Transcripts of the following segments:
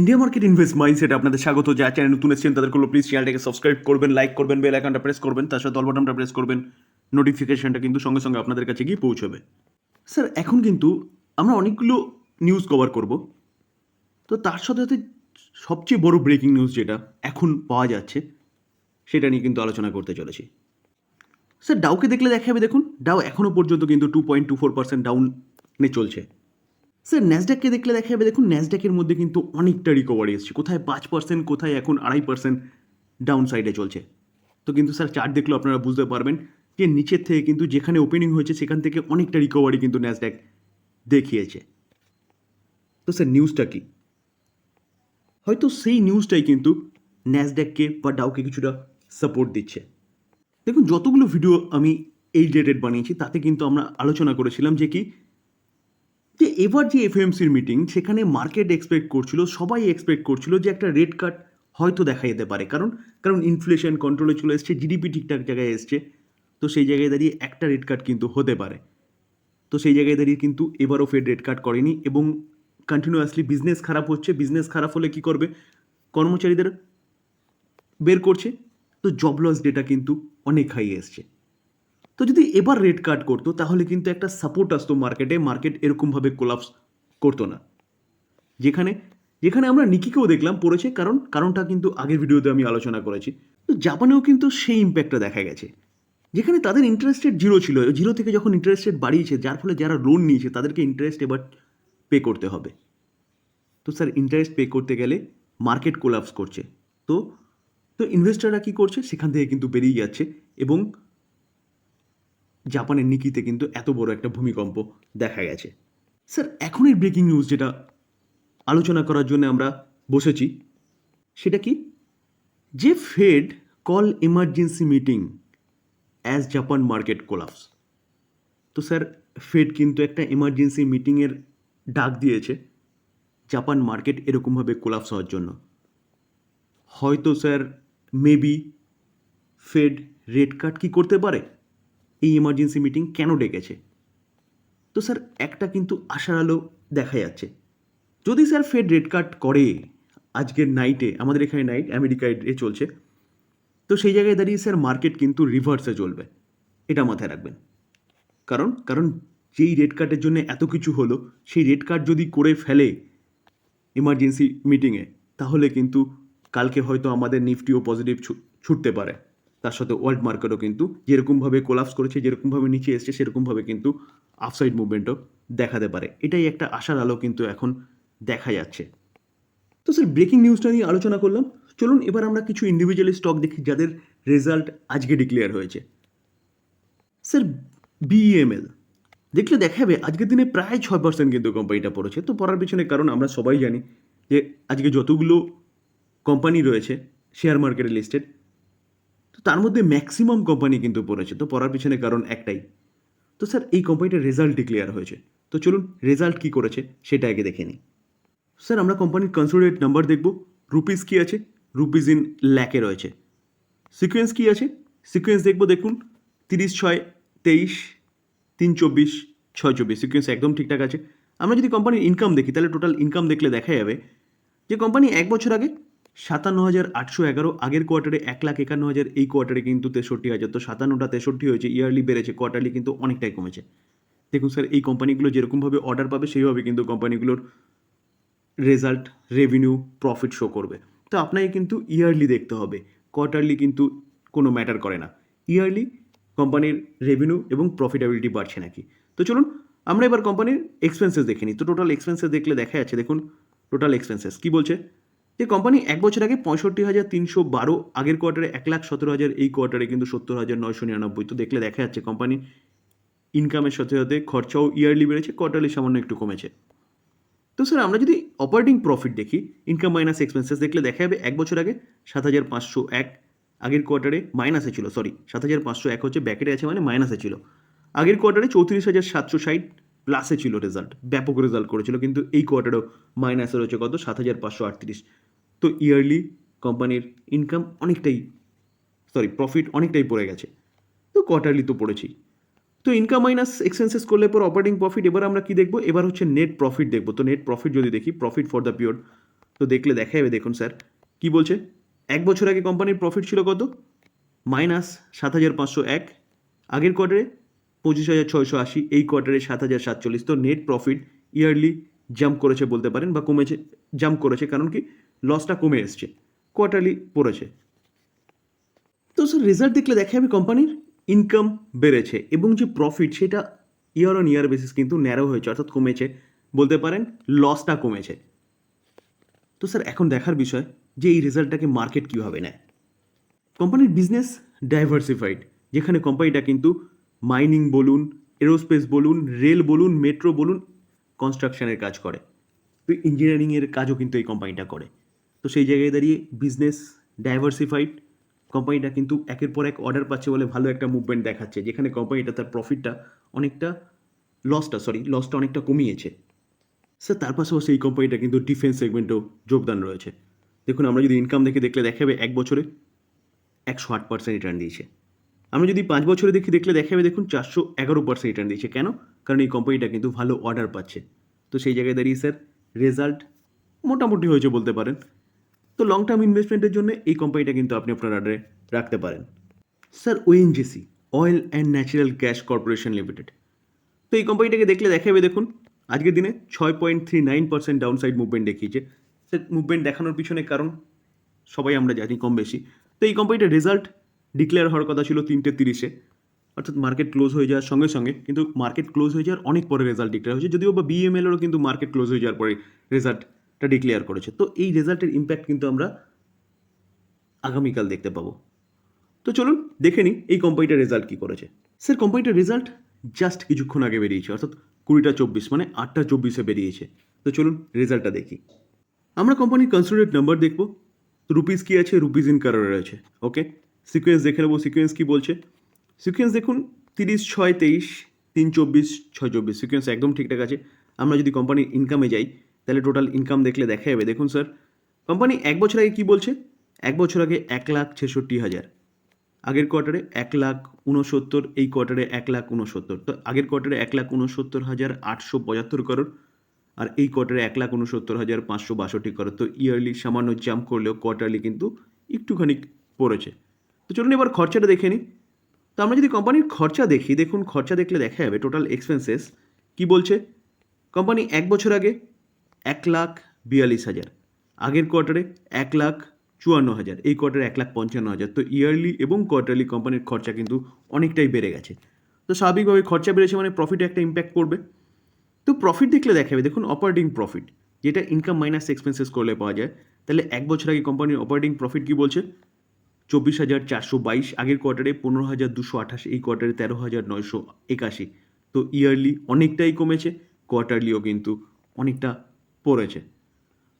India market invest mindset আপনাদের স্বাগত। যা চ্যানেল নতুন এসেছেন, তাদের প্লিজ চ্যানেলটাকে সাবস্ক্রাইব করবেন লাইক করবেন বেল আইকনটা প্রেস করবেন, তার সাথে বাটনটা প্রেস করবেন নোটিফিকেশনটা কিন্তু সঙ্গে সঙ্গে আপনাদের কাছে গিয়ে পৌঁছবে। স্যার এখন কিন্তু আমরা অনেকগুলো নিউজ কভার করব। তো তার সাথে সাথে সবচেয়ে বড় ব্রেকিং নিউজ যেটা এখন পাওয়া যাচ্ছে, সেটা নিয়ে কিন্তু আলোচনা করতে চলেছি। স্যার ডাউকে দেখলে দেখা যাবে দেখুন। ডাউ এখনও পর্যন্ত কিন্তু two point two four percent ডাউনে চলছে। স্যার ন্যাসডাককে দেখলে দেখা যাবে, দেখুন ন্যাসডাকের মধ্যে কিন্তু অনেকটা রিকভারি এসছে। কোথায় পাঁচ পার্সেন্ট কোথায় এখন আড়াই পার্সেন্ট ডাউন সাইডে চলছে। তো কিন্তু স্যার চার্ট দেখলেও আপনারা বুঝতে পারবেন যে নিচের থেকে কিন্তু যেখানে ওপেনিং হয়েছে, সেখান থেকে অনেকটা রিকভারি কিন্তু ন্যাসডাক দেখিয়েছে। তো স্যার নিউজটা কি? হয়তো সেই নিউজটাই কিন্তু ন্যাসডাককে বা ডাউকে কিছুটা সাপোর্ট দিচ্ছে। দেখুন, যতগুলো ভিডিও আমি এই রিলেটেড বানিয়েছি, তাতে কিন্তু আমরা আলোচনা করেছিলাম যে কি যে এবার যে এফএমসির মিটিং সেখানে মার্কেট এক্সপেক্ট করছিল, সবাই এক্সপেক্ট করছিল যে একটা রেট কাট হয়তো দেখা যেতে পারে। কারণ কারণ ইনফ্লেশন কন্ট্রোলে চলে এসছে জিডিপি ঠিকঠাক জায়গায় এসছে, তো সেই জায়গায় দাঁড়িয়ে একটা রেট কাট কিন্তু হতে পারে। তো সেই জায়গায় দাঁড়িয়ে কিন্তু এবারও ফেড রেট কাট করেনি এবং কন্টিনিউয়াসলি বিজনেস খারাপ হচ্ছে। বিজনেস খারাপ হলে কি করবে? কর্মচারীদের বের করছে। তো জব লস ডেটা কিন্তু অনেক হাই এসছে। তো যদি এবার রেড কাট করতো, তাহলে কিন্তু একটা সাপোর্ট আসতো মার্কেটে মার্কেট এরকমভাবে কোলাপস করতো না। যেখানে যেখানে আমরা নিকিকেও দেখলাম পড়েছে, কারণ, কারণটা কিন্তু আগের ভিডিওতে আমি আলোচনা করেছি। তো জাপানেও কিন্তু সেই ইম্প্যাক্টটা দেখা গেছে। যেখানে তাদের ইন্টারেস্ট রেট জিরো ছিল জিরো থেকে যখন ইন্টারেস্ট রেট বাড়িয়েছে, যার ফলে যারা লোন নিয়েছে, তাদেরকে ইন্টারেস্ট এবার পে করতে হবে। তো স্যার ইন্টারেস্ট পে করতে গেলে মার্কেট কোলাপস করছে। তো তো ইনভেস্টাররা কী করছে? সেখান থেকে কিন্তু বেরিয়ে যাচ্ছে এবং জাপানের নিকিতে কিন্তু এত বড় একটা ভূমিকম্প দেখা গেছে। স্যার এখনের ব্রেকিং নিউজ যেটা আলোচনা করার জন্য আমরা বসেছি, সেটা কি? যে Fed call emergency meeting as Japan market collapse. তো স্যার, ফেড কিন্তু একটা এমার্জেন্সি মিটিংয়ের ডাক দিয়েছে, জাপান মার্কেট এরকমভাবে কোলাপস হওয়ার জন্য। হয়তো sir, maybe Fed red card কি করতে পারে? এই এমার্জেন্সি মিটিং কেন ডেকেছে? তো স্যার, একটা কিন্তু আশার আলো দেখা যাচ্ছে। যদি স্যার ফেড রেড কার্ড করে আজকের নাইটে আমাদের এখানে নাইট আমেরিকায় চলছে, তো সেই জায়গায় দাঁড়িয়ে স্যার মার্কেট কিন্তু রিভার্সে চলবে। এটা মাথায় রাখবেন। কারণ কারণ যেই রেড কার্ডের জন্য এত কিছু হলো, সেই রেড কার্ড যদি করে ফেলে ইমার্জেন্সি মিটিংয়ে তাহলে কিন্তু কালকে হয়তো আমাদের নিফটিও পজিটিভ ছুটতে পারে। তার সাথে ওয়ার্ল্ড মার্কেটও কিন্তু যেরকমভাবে কোলাপস করেছে, যেরকমভাবে নিচে এসছে, সেরকমভাবে কিন্তু আফসাইড মুভমেন্টও দেখাতে পারে। এটাই একটা আশার আলো কিন্তু এখন দেখা যাচ্ছে। তো স্যার ব্রেকিং নিউজটা নিয়ে আলোচনা করলাম। চলুন, এবার আমরা কিছু ইন্ডিভিজুয়ালি স্টক দেখি যাদের রেজাল্ট আজকে ডিক্লেয়ার হয়েছে। স্যার বিএমএল দেখলে দেখা যাবে আজকের দিনে প্রায় ছয় পার্সেন্ট কিন্তু কোম্পানিটা পড়েছে। তো পড়ার পিছনে কারণ আমরা সবাই জানি যে, আজকে যতগুলো কোম্পানি রয়েছে শেয়ার মার্কেটে লিস্টেড তো তার মধ্যে ম্যাক্সিমাম কোম্পানি কিন্তু পড়েছে। তো পড়ার পিছনে কারণ একটাই। তো স্যার, এই কোম্পানিটার রেজাল্ট ডিক্লেয়ার হয়েছে। তো চলুন রেজাল্ট কী করেছে সেটা আগে দেখে নিই। স্যার, আমরা কোম্পানির কনসোলিডেট নাম্বার দেখব। রুপিস কী আছে? রুপিস ইন ল্যাকে রয়েছে। সিকোয়েন্স কী আছে? সিকোয়েন্স দেখব, দেখুন। তিরিশ ছয় তেইশ তিন চব্বিশ ছয় চব্বিশ। সিকোয়েন্স একদম ঠিকঠাক আছে। আমরা যদি কোম্পানির ইনকাম দেখি, তাহলে টোটাল ইনকাম দেখলে দেখা যাবে যে কোম্পানি এক বছর আগে সাতান্ন হাজার আটশো এগারো আগের কোয়ার্টারে এক লাখ একান্ন হাজার, এই কোয়ার্টারে কিন্তু তেষট্টি হাজার। তো সাতান্নটা তেষট্টি হয়েছে, ইয়ারলি বেড়েছে, কোয়ার্টারলি কিন্তু অনেকটাই কমেছে। দেখুন স্যার, এই কোম্পানিগুলো যেরকমভাবে অর্ডার পাবে, সেইভাবে কিন্তু কোম্পানিগুলোর রেজাল্ট রেভিনিউ প্রফিট শো করবে। তো আপনাকে কিন্তু ইয়ারলি দেখতে হবে কোয়ার্টারলি কিন্তু কোনো ম্যাটার করে না। ইয়ারলি কোম্পানির রেভিনিউ এবং প্রফিটেবিলিটি বাড়ছে নাকি? তো চলুন, আমরা এবার কোম্পানির এক্সপেন্সেস দেখে নিই। তো টোটাল এক্সপেন্সেস দেখলে দেখা যাচ্ছে দেখুন টোটাল এক্সপেন্সেস কী বলছে? যে কোম্পানি এক বছর আগে পঁয়ষট্টি হাজার তিনশো বারো, আগের কোয়ার্টারে এক লাখ সতেরো হাজার, এই কোয়ার্টারে কিন্তু সত্তর হাজার নয়শো নিরানব্বই। তো দেখলে দেখা যাচ্ছে কোম্পানি ইনকামের সাথে সাথে খরচাও ইয়ারলি বেড়েছে কোয়ার্টারলি সামান্য একটু কমেছে। তো স্যার আমরা যদি অপারেটিং প্রফিট দেখি ইনকাম মাইনাস এক্সপেন্সেস দেখলে দেখা যাবে এক বছর আগে সাত হাজার পাঁচশো এক, আগের কোয়ার্টারে মাইনাসে ছিল সরি সাত হাজার পাঁচশো এক হচ্ছে ব্যাকেটে আছে মানে মাইনাসে ছিল। আগের কোয়ার্টারে চৌত্রিশ হাজার সাতশো ষাট প্লাসে ছিল রেজাল্ট ব্যাপক রেজাল্ট করেছিল, কিন্তু এই কোয়ার্টারেও মাইনাসে রয়েছে কত? সাত হাজার পাঁচশো আটত্রিশ। তো ইয়ারলি কোম্পানির ইনকাম অনেকটাই সরি প্রফিট অনেকটাই পড়ে গেছে। তো কোয়ার্টারলি তো পড়েছি তো ইনকাম মাইনাস এক্সপেন্সেস করলে পর অপারেটিং প্রফিট এবার আমরা কি দেখব? এবার হচ্ছে নেট প্রফিট দেখব। তো নেট প্রফিট যদি দেখি প্রফিট ফর দ্য পিরিয়ড তো দেখলে দেখা যাবে, দেখুন স্যার কি বলছে? এক বছর আগে কোম্পানির প্রফিট ছিল কত? মাইনাস সাত হাজার পাঁচশো এক, আগের কোয়ার্টারে পঁচিশ হাজার ছয়শো আশি, এই কোয়ার্টারে সাত হাজার সাতচল্লিশ। তো নেট প্রফিট ইয়ারলি জাম্প করেছে বলতে পারেন বা কমেছে জাম্প করেছে। কারণ কি? লসটা কমে এসছে কোয়ার্টারলি পড়েছে। তো স্যার রেজাল্ট দেখলে দেখা যাবে কোম্পানির ইনকাম বেড়েছে এবং যে প্রফিট সেটা ইয়ার অন ইয়ার বেসিস কিন্তু ন্যারো হয়েছে, অর্থাৎ কমেছে। বলতে পারেন লসটা কমেছে। তো স্যার এখন দেখার বিষয় যে এই রেজাল্টটাকে মার্কেট কীভাবে নেয়। কোম্পানির বিজনেস ডাইভার্সিফাইড যেখানে কোম্পানিটা কিন্তু মাইনিং বলুন এরোস্পেস বলুন রেল বলুন মেট্রো বলুন কনস্ট্রাকশনের কাজ করে। তো ইঞ্জিনিয়ারিংয়ের কাজও কিন্তু এই কোম্পানিটা করে। সেই জায়গায় দাঁড়িয়ে বিজনেস ডাইভার্সিফাইড কোম্পানিটা কিন্তু একের পর এক অর্ডার পাচ্ছে বলে ভালো একটা মুভমেন্ট দেখাচ্ছে, যেখানে কোম্পানিটা তার প্রফিটটা অনেকটা লসটা সরি লসটা অনেকটা কমিয়েছে। স্যার তার পাশাপাশি এই কোম্পানিটা কিন্তু ডিফেন্স সেগমেন্টেও যোগদান রয়েছে। দেখুন, আমরা যদি ইনকাম দেখে দেখলে দেখাবে এক বছরে একশো আট পার্সেন্ট রিটার্ন দিয়েছে। আমরা যদি পাঁচ বছরে দেখি দেখলে দেখাবে, দেখুন, চারশো এগারো পার্সেন্ট রিটার্ন দিয়েছে। কেন? কারণ এই কোম্পানিটা কিন্তু ভালো অর্ডার পাচ্ছে। তো সেই জায়গায় দাঁড়িয়ে স্যার রেজাল্ট মোটামুটি হয়েছে বলতে পারেন। তো লং টার্ম ইনভেস্টমেন্টের জন্য এই কোম্পানিটা কিন্তু আপনি আপনার অর্ডারে রাখতে পারেন। Sir ONGC oil and natural gas corporation limited তো এই কোম্পানিটাকে দেখলে দেখাবে দেখুন, আজকের দিনে ছয় point three nine percent down side movement দেখিয়েছে। স্যার মুভমেন্ট দেখানোর পিছনে কারণ সবাই আমরা জানি কম বেশি। তো এই কোম্পানিটার রেজাল্ট ডিক্লেয়ার হওয়ার কথা ছিল তিনটে তিরিশে। অর্থাৎ মার্কেট ক্লোজ হয়ে যাওয়ার সঙ্গে সঙ্গে কিন্তু মার্কেট ক্লোজ হয়ে যাওয়ার অনেক পরে রেজাল্ট ডিক্লেয়ার হয়েছে। যদিও বা বিএমএলেরও কিন্তু মার্কেট ক্লোজ হয়ে যাওয়ার পরে রেজাল্টটা ডিক্লেয়ার করেছে। তো এই রেজাল্টের ইম্প্যাক্ট কিন্তু আমরা আগামীকাল দেখতে পাবো। তো চলুন দেখে নিই এই কোম্পানিটার রেজাল্ট কী করেছে। স্যার কোম্পানিটার রেজাল্ট জাস্ট কিছুক্ষণ আগে বেরিয়েছে, অর্থাৎ কুড়িটা চব্বিশ মানে আটটা চব্বিশে বেরিয়েছে। তো চলুন রেজাল্টটা দেখি। আমরা কোম্পানির কনসোলিডেট নাম্বার দেখব। তো রুপিস কী আছে? রুপিস ইন কারণে রয়েছে। ওকে সিকোয়েন্স দেখে নেব সিকোয়েন্স কী বলছে। সিকোয়েন্স দেখুন, তিরিশ, ছয়, তেইশ, তিন, চব্বিশ, ছয়, চব্বিশ। সিকোয়েন্স একদম ঠিকঠাক আছে। আমরা যদি কোম্পানির ইনকামে যাই তাহলে টোটাল ইনকাম দেখলে দেখা যাবে দেখুন স্যার কোম্পানি এক বছর আগে কী বলছে? এক বছর আগে এক লাখ ছেষট্টি হাজার। আগের কোয়ার্টারে এক লাখ উনসত্তর এই কোয়ার্টারে এক লাখ উনসত্তর তো আগের কোয়ার্টারে এক লাখ উনসত্তর হাজার আটশো পঁচাত্তর করোড় আর এই কোয়ার্টারে এক লাখ উনসত্তর হাজার পাঁচশো বাষট্টি করোড় তো ইয়ারলি সামান্য জাম্প করলেও কোয়ার্টারলি কিন্তু একটুখানি পড়েছে। তো চলুন এবার খরচাটা দেখে নিই। তো আমরা যদি কোম্পানির খরচা দেখি, দেখুন খরচা দেখলে দেখা যাবে টোটাল এক্সপেন্সেস কি বলছে? কোম্পানি এক বছর আগে এক লাখ বিয়াল্লিশ হাজার। আগের কোয়ার্টারে এক লাখ চুয়ান্ন হাজার। এই কোয়ার্টারে এক লাখ পঞ্চান্ন হাজার। তো ইয়ারলি এবং কোয়ার্টারলি কোম্পানির খরচা কিন্তু অনেকটাই বেড়ে গেছে। তো স্বাভাবিকভাবে খরচা বেড়েছে মানে প্রফিটে একটা ইম্প্যাক্ট করবে তো প্রফিট দেখলে দেখাবে। দেখুন অপারেটিং প্রফিট যেটা ইনকাম মাইনাস এক্সপেন্সেস করলে পাওয়া যায়। তাহলে এক বছর আগে কোম্পানির অপারেটিং প্রফিট কী বলছে? চব্বিশ হাজার চারশো বাইশ। আগের কোয়ার্টারে পনেরো হাজার দুশো আঠাশ, এই কোয়ার্টারে তেরো হাজার নয়শো একাশি। তো ইয়ারলি অনেকটাই কমেছে। কোয়ার্টারলিও কিন্তু অনেকটা পড়েছে।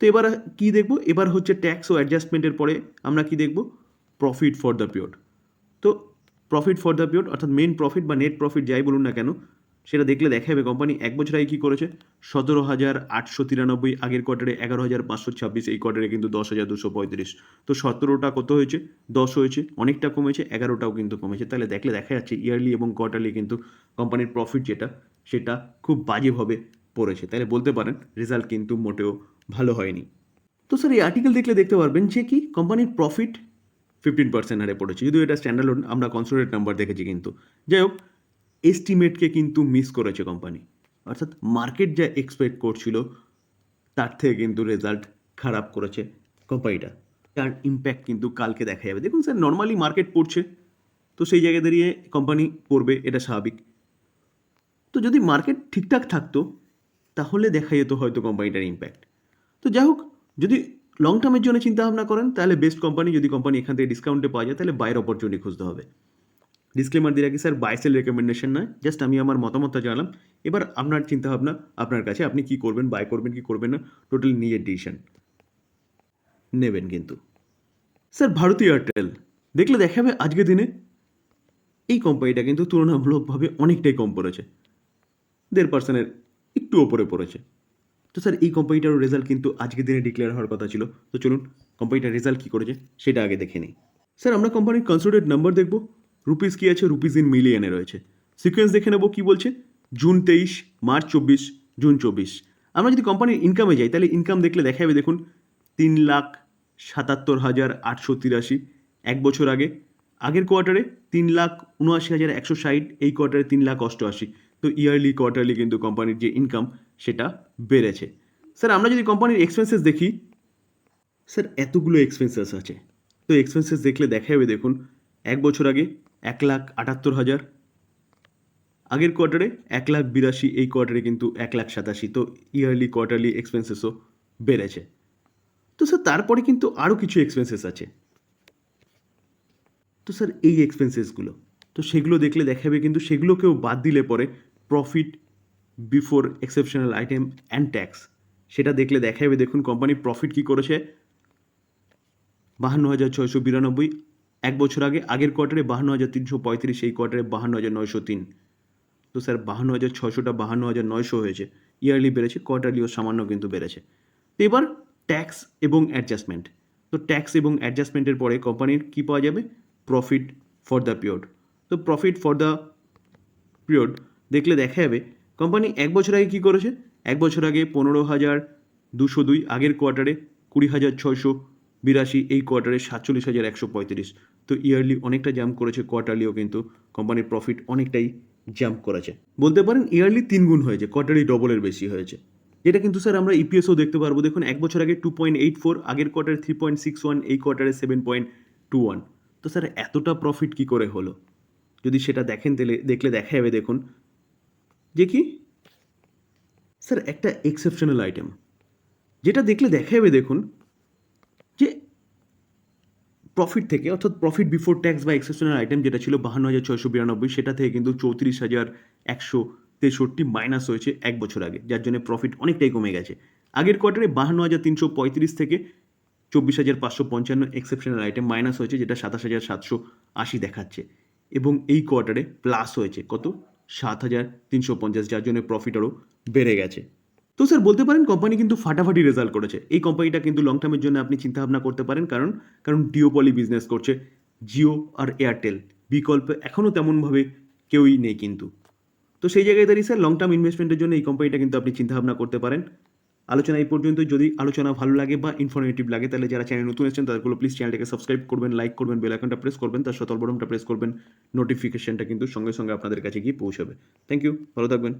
তো এবার কি দেখব? এবার হচ্ছে ট্যাক্স ও অ্যাডজাস্টমেন্টের পরে আমরা কি দেখব? প্রফিট ফর দ্য পিরিয়ড তো প্রফিট ফর দ্য পিরিয়ড অর্থাৎ মেন প্রফিট বা নেট প্রফিট যাই বলুন না কেন, সেটা দেখলে দেখা যাবে কোম্পানি এক বছর আগে কী করেছে? সতেরো হাজার আটশো তিরানব্বই, আগের কোয়ার্টারে এগারো হাজার পাঁচশো ছাব্বিশ, এই কোয়ার্টারে কিন্তু দশ হাজার দুশো পঁয়ত্রিশ। তো সতেরোটা কত হয়েছে? দশ হয়েছে, অনেকটা কমেছে, এগারোটাও কিন্তু কমেছে। তাহলে দেখলে দেখা যাচ্ছে ইয়ারলি এবং কোয়ার্টারলি কিন্তু কোম্পানির প্রফিট যেটা, সেটা খুব বাজেভাবে পড়েছে। তাহলে বলতে পারেন রেজাল্ট কিন্তু মোটেও ভালো হয়নি। তো স্যার এই আর্টিকেল দেখলে দেখতে পারবেন যে কি কোম্পানির প্রফিট ফিফটিন পার্সেন্ট হারে পড়েছে। যদিও এটা স্ট্যান্ডার্ড আমরা কনসোলিডেট নাম্বার দেখেছি কিন্তু। যাই হোক এস্টিমেটকে কিন্তু মিস করেছে কোম্পানি অর্থাৎ মার্কেট যা এক্সপেক্ট করছিল, তার থেকে কিন্তু রেজাল্ট খারাপ করেছে কোম্পানিটা তার ইম্প্যাক্ট কিন্তু কালকে দেখা যাবে। দেখুন স্যার নর্মালি মার্কেট পড়ছে, তো সেই জায়গায় দাঁড়িয়ে কোম্পানি পড়বে, এটা স্বাভাবিক। তো যদি মার্কেট ঠিকঠাক থাকতো তাহলে দেখা যেত হয়তো কোম্পানিটার ইম্প্যাক্ট তো যাই হোক, যদি লং টার্মের জন্য চিন্তা ভাবনা করেন, তাহলে বেস্ট কোম্পানি যদি কোম্পানি এখান থেকে ডিসকাউন্টে পাওয়া যায়, তাহলে বাইরের অপরচুনিটি খুঁজতে হবে। ডিসক্লেমার দিয়ে রাখি স্যার বাইসেল রেকমেন্ডেশন নয় জাস্ট আমি আমার মতামতটা জানালাম। এবার আপনার চিন্তাভাবনা, আপনার কাছে, আপনি কি করবেন বাই করবেন কি করবেন না টোটালি নিজের ডিসিশন নেবেন কিন্তু। স্যার ভারতী এয়ারটেল দেখলে দেখাবে আজকের দিনে, এই কোম্পানিটা কিন্তু তুলনামূলকভাবে অনেকটাই কম পড়েছে। দেড় পার্সেন্টের একটু ওপরে পড়েছে। তো স্যার, এই কোম্পানিটারও রেজাল্ট কিন্তু আজকের দিনে ডিক্লেয়ার হওয়ার কথা ছিল। তো চলুন কোম্পানিটার রেজাল্ট কী করেছে সেটা আগে দেখে নিই। স্যার, আমরা কোম্পানির কনসোলিডেট নাম্বার দেখব। রুপিস কী আছে? রুপিস ইন মিলিয়নে রয়েছে। সিকোয়েন্স দেখে নেব কী বলছে। জুন তেইশ মার্চ চব্বিশ জুন চব্বিশ। আমরা যদি কোম্পানির ইনকামে যাই, তাহলে ইনকাম দেখলে দেখা যাবে দেখুন, তিন লাখ সাতাত্তর হাজার আটশো তিরাশি। এক বছর আগে। আগের কোয়ার্টারে তিন লাখ উনআশি হাজার একশো ষাট, এই কোয়ার্টারে তিন লাখ অষ্টআশি। তো ইয়ারলি কোয়ার্টারলি কিন্তু কোম্পানির যে ইনকাম সেটা বেড়েছে। স্যার আমরা যদি কোম্পানির এক্সপেন্সেস দেখি স্যার এতগুলো এক্সপেন্সেস আছে। তো এক্সপেন্সেস দেখলে দেখা যাবে দেখুন, এক বছর আগে এক লাখ আটাত্তর হাজার, আগের কোয়ার্টারে এক লাখ বিরাশি, এই কোয়ার্টারে কিন্তু এক লাখ সাতাশি, তো ইয়ারলি কোয়ার্টারলি এক্সপেন্সেসও বেড়েছে। তো স্যার তারপরে কিন্তু আরও কিছু এক্সপেন্সেস আছে। তো স্যার এই এক্সপেন্সেসগুলো তো সেগুলো দেখলে দেখাবে কিন্তু সেগুলোকেও বাদ দিলে পরে profit before exceptional item and tax সেটা দেখলে দেখা যাবে দেখুন কোম্পানি প্রফিট কী করেছে? বাহান্ন হাজার ছয়শো বিরানব্বই, এক বছর আগে, আগের কোয়ার্টারে বাহান্ন হাজার তিনশো পঁয়ত্রিশ এই কোয়ার্টারে বাহান্ন হাজার নয়শো তিন। তো স্যার, বাহান্ন হাজার ছশোটা বাহান্ন হাজার নয়শো হয়েছে। ইয়ারলি বেড়েছে কোয়ার্টারলিও সামান্য কিন্তু বেড়েছে। তো এবার ট্যাক্স এবং অ্যাডজাস্টমেন্ট তো ট্যাক্স এবং অ্যাডজাস্টমেন্টের পরে কোম্পানির কী পাওয়া যাবে? প্রফিট ফর দ্য পিরিয়ড তো প্রফিট ফর দ্য পিরিয়ড দেখলে দেখা যাবে কোম্পানি এক বছর আগে কী করেছে? এক বছর আগে পনেরো হাজার দুশো দুই, আগের কোয়ার্টারে কুড়ি হাজার ছয়শো বিরাশি, এই কোয়ার্টারে সাতচল্লিশ হাজার একশো পঁয়ত্রিশ। তো ইয়ারলি অনেকটা জাম্প করেছে কোয়ার্টারলিও কিন্তু কোম্পানির প্রফিট অনেকটাই জাম্প করেছে। বলতে পারেন ইয়ারলি তিন গুণ হয়েছে কোয়ার্টারলি ডবলের বেশি হয়েছে। যেটা কিন্তু স্যার আমরা ইপিএসও দেখতে পারব। দেখুন, এক বছর আগে টু পয়েন্ট এইট ফোর আগের কোয়ার্টারে থ্রি পয়েন্ট সিক্স ওয়ান এই কোয়ার্টারে সেভেন পয়েন্ট টু ওয়ান তো স্যার এতটা প্রফিট কী করে হলো? যদি সেটা দেখেন, তাহলে দেখলে দেখা যাবে, দেখুন যে কি? স্যার, একটা এক্সেপশনাল আইটেম যেটা দেখলে দেখা যাবে দেখুন, যে প্রফিট থেকে, অর্থাৎ প্রফিট বিফোর ট্যাক্স বা এক্সেপশনাল আইটেম যেটা ছিল বাহান্ন হাজার ছয়শো বিরানব্বই, সেটা থেকে কিন্তু চৌত্রিশ হাজার একশো তেষট্টি মাইনাস হয়েছে এক বছর আগে, যার জন্য প্রফিট অনেকটাই কমে গেছে। আগের কোয়ার্টারে বাহান্ন হাজার তিনশো পঁয়ত্রিশ থেকে চব্বিশ হাজার পাঁচশো পঞ্চান্ন এক্সেপশনাল আইটেম মাইনাস হয়েছে, যেটা সাতাশ হাজার সাতশো আশি দেখাচ্ছে। এবং এই কোয়ার্টারে প্লাস হয়েছে। কত? সাত হাজার তিনশো পঞ্চাশ যার জন্য প্রফিট আরও বেড়ে গেছে। তো স্যার, বলতে পারেন কোম্পানি কিন্তু ফাটাফাটি রেজাল্ট করেছে। এই কোম্পানিটা কিন্তু লং টার্মের জন্য আপনি চিন্তাভাবনা করতে পারেন, কারণ কারণ ডিওপলি বিজনেস করছে জিও আর এয়ারটেল বিকল্প এখনও তেমনভাবে কেউই নেই কিন্তু। তো সেই জায়গায় দাঁড়িয়ে স্যার লং টার্ম ইনভেস্টমেন্টের জন্য এই কোম্পানিটা কিন্তু আপনি চিন্তাভাবনা করতে পারেন। আলোচনা এই পর্যন্ত যদি আলোচনা ভালো লাগে বা ইনফরমেটিভ লাগে, তাহলে যারা চ্যানেল নতুন এসেছেন, তাদেরগুলো প্লিজ চ্যানেলটাকে সাবস্ক্রাইব করবেন লাইক করবেন বেল আইকনটা প্রেস করবেন, তার সতল বটনটা প্রেস করবেন নোটিফিকেশনটা কিন্তু সঙ্গে সঙ্গে আপনাদের কাছে গিয়ে পৌঁছাবে। থ্যাংক ইউ ভালো থাকবেন।